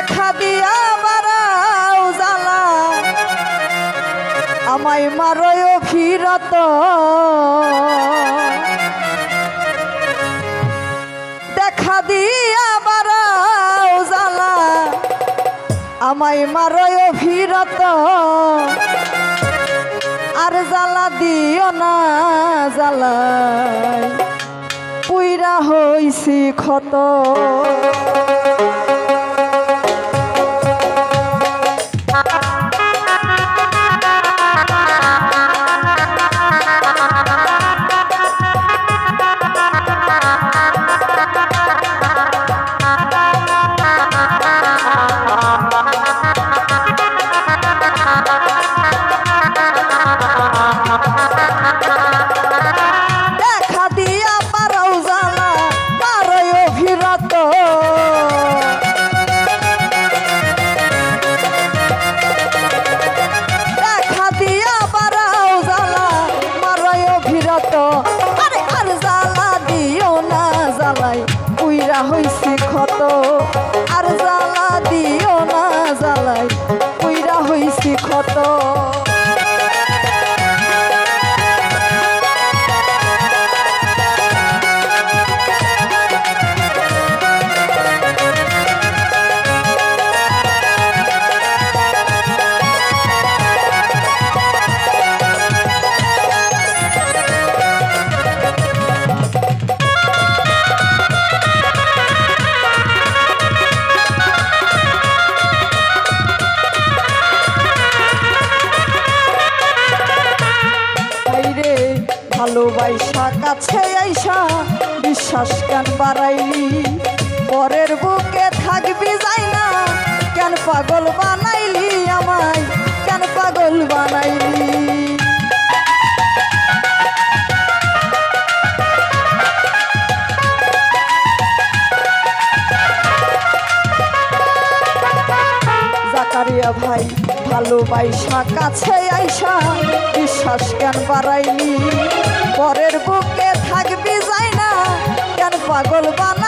দেখা দিয়া বারাও জ্বালা। আমায় মারয় ফিরত দেখা দিয়া বারাও জ্বালা। আমায় মারয় ফিরত আর জ্বালা দিও না জ্বালায়। পুইরা হইছি ক্ষত। そ。ভালোবাসা কাছে আইসা বিশ্বাস কেন বাড়াইলি? পরের বুকে থাকবি যাই না কেন পাগল বানাইলি? জাকারিয়া ভাই, ভালোবাইসা কাছে আইসা, বিশ্বাস কেন বাড়াইনি পরের বুকে থাকবি যাই না, কেন পাগল বানাইলি?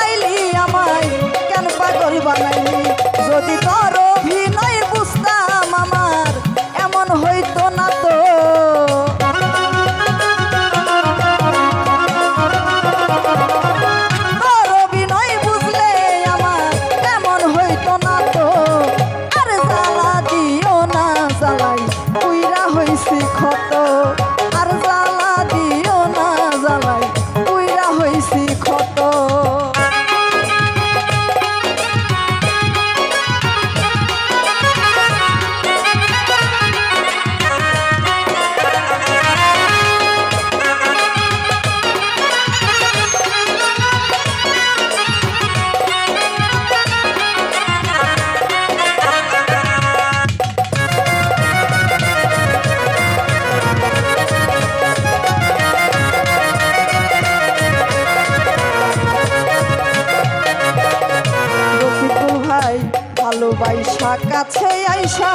ভালোবাসা কাছে আইসা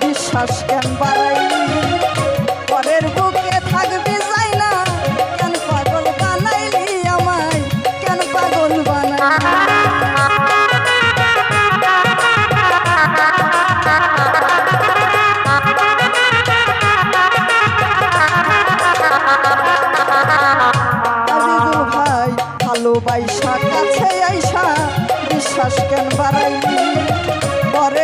বিশ্বাস কেন বাড়াইলি? পরের বুকে থাকবি যাই না কেন পাগল বানাইলি আমায়? কেন পাগল ভাই ভালোবাসা কাছে আইসা বিশ্বাস কেন বাড়াইলি?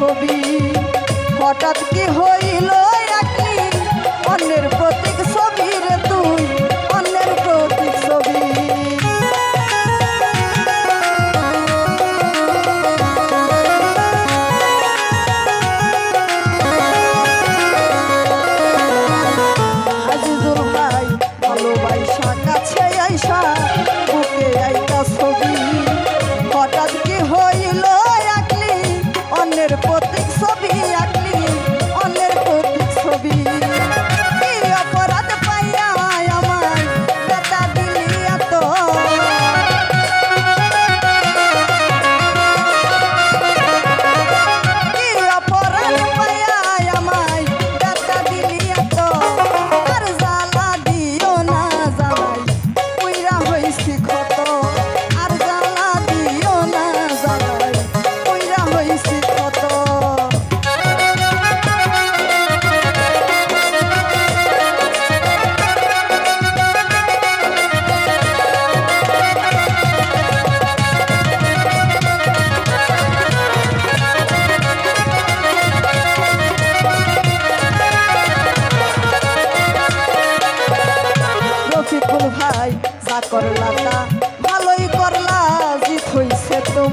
ছবি হঠাৎ কি হইল? নবী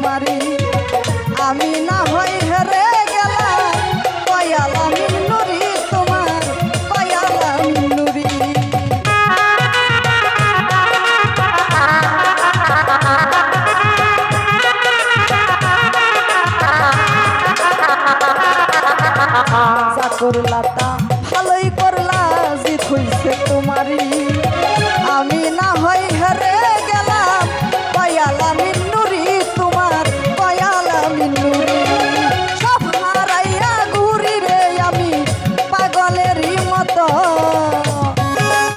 মারি আমি না হয় হেরে গেলাম, কয়াল আমি নুরি তোমার, কয়াল আমি করলা তা ভালোই করলা জিত হইছে তোমারই।